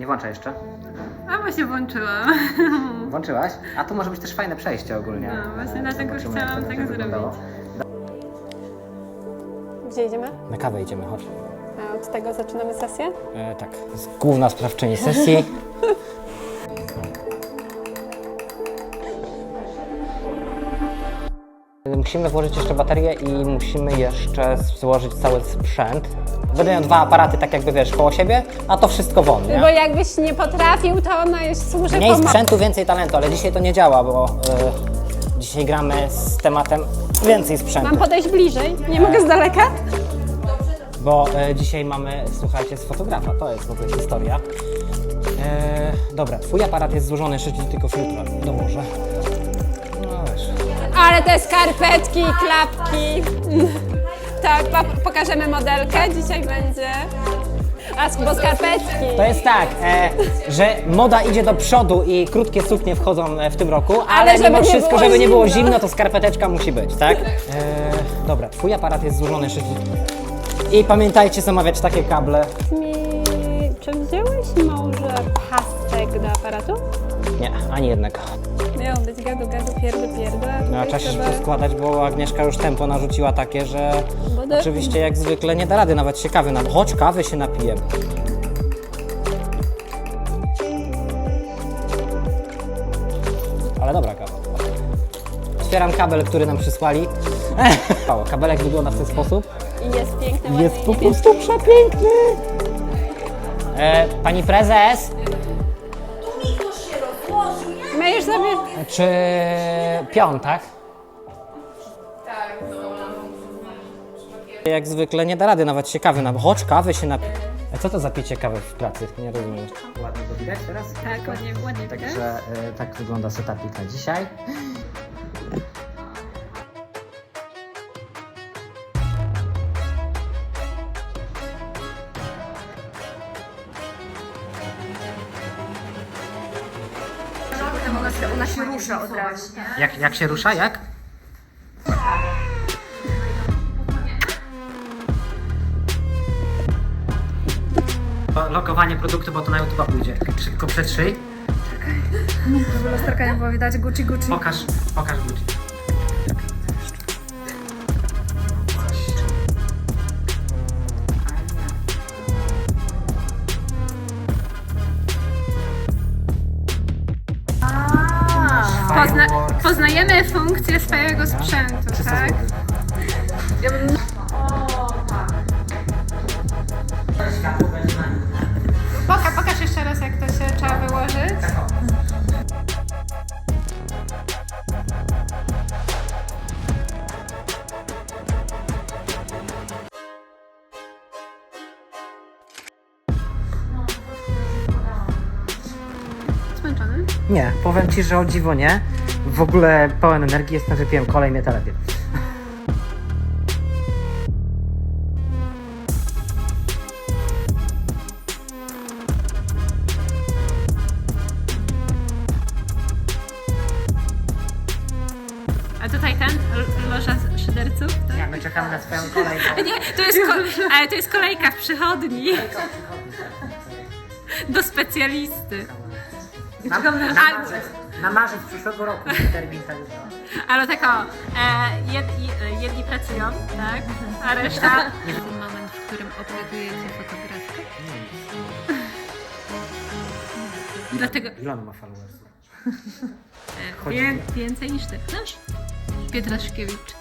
Nie włącza jeszcze. A właśnie włączyłam. Włączyłaś? A tu może być też fajne przejście ogólnie. No, właśnie dlatego Zobaczymy, jak chciałam to tak będzie wyglądało. Gdzie idziemy? Na kawę idziemy, chodź. A od tego zaczynamy sesję? E, tak, z główna sprawczyni sesji. Musimy włożyć jeszcze baterię i musimy jeszcze złożyć cały sprzęt. Będę dwa aparaty tak jakby wiesz koło siebie, a to wszystko won, Bo jakbyś nie potrafił, to ona jest służy Mniej pomo- sprzętu, więcej talentu, ale dzisiaj to nie działa, bo e, dzisiaj gramy z tematem więcej sprzętu. Mam podejść bliżej? Nie mogę z daleka? Bo e, dzisiaj mamy, słuchajcie, z fotografa, to jest w ogóle historia. E, dobra, twój aparat jest złożony, jeszcze ci tylko filtra dołożę. No wiesz. Ale te skarpetki, klapki. Tak, pa- pokażemy modelkę. Dzisiaj będzie. A, bo skarpetki. To jest tak, e, że moda idzie do przodu i krótkie suknie wchodzą e, w tym roku, ale, żeby mimo nie wszystko, było żeby nie było zimno. zimno, to skarpeteczka musi być, tak? E, dobra, twój aparat jest złożony ci... I pamiętajcie zamawiać takie kable. Mi... Czy wziąłeś może pasek do aparatu? Nie, ani jednego. Miał być gadu, gadu, pierdu, pierdu. a No, tutaj trzeba się trzeba- bo Agnieszka już tempo narzuciła takie, że Wodę? oczywiście jak zwykle nie da rady nawet się kawy na... Chodź, kawy się napijemy. Ale dobra kawa. Otwieram kabel, który nam przysłali. Mało, Kabelek wygląda w ten sposób. I jest piękny, Jest po prostu przepiękny. E, pani prezes, Myjesz sobie... czy piąt, tak? Jak zwykle nie da rady nawet się kawy na... Chodź, kawy się napi... A co to za picie kawy w pracy? Nie rozumiem. Ładnie to widać teraz? Tak, ładnie, ładnie widać. Także e, tak wygląda setupik na dzisiaj. Ona się rusza od razu. Jak, jak się rusza? Jak? Lokowanie produktu, bo to na YouTube pójdzie. Szybko przetrzyj. Żeby lusterka nie było widać, Gucci, Gucci. Pokaż, pokaż Gucci. Pozna poznajemy funkcję swojego sprzętu, tak? Nie, powiem Ci, że o dziwo nie. W ogóle pełen energii jestem, wypiłem kolej, mnie to lepiej. A tutaj ten, l- loża szyderców, tak? Jak my czekamy na swoją kolej, to... Nie, to jest, ko- ale to jest kolejka w przychodni. Do specjalisty. Na, na, marzec, na marzec przyszłego roku termin tak Ale tak o, e, jed, je- jedni pracują, tak? A reszta... Ten moment, w którym obgadujecie fotografkę. Dlatego Ile on ma followersów? e, wie, więcej niż ty. Znasz? Pietraszkiewicz.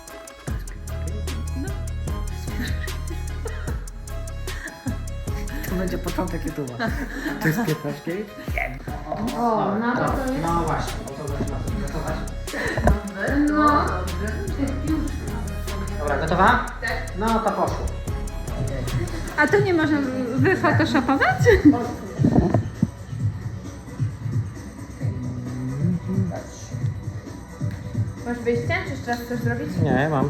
To będzie początek YouTube'a. To jest 15? Nie. O, no to jest... No właśnie, bo to zaczyna się gotować. No. Dobra, gotowa? Tak. No to poszło. A to nie można wyfotoshopować? Masz wyjście? Czy jeszcze raz chcesz zrobić? Nie, mam.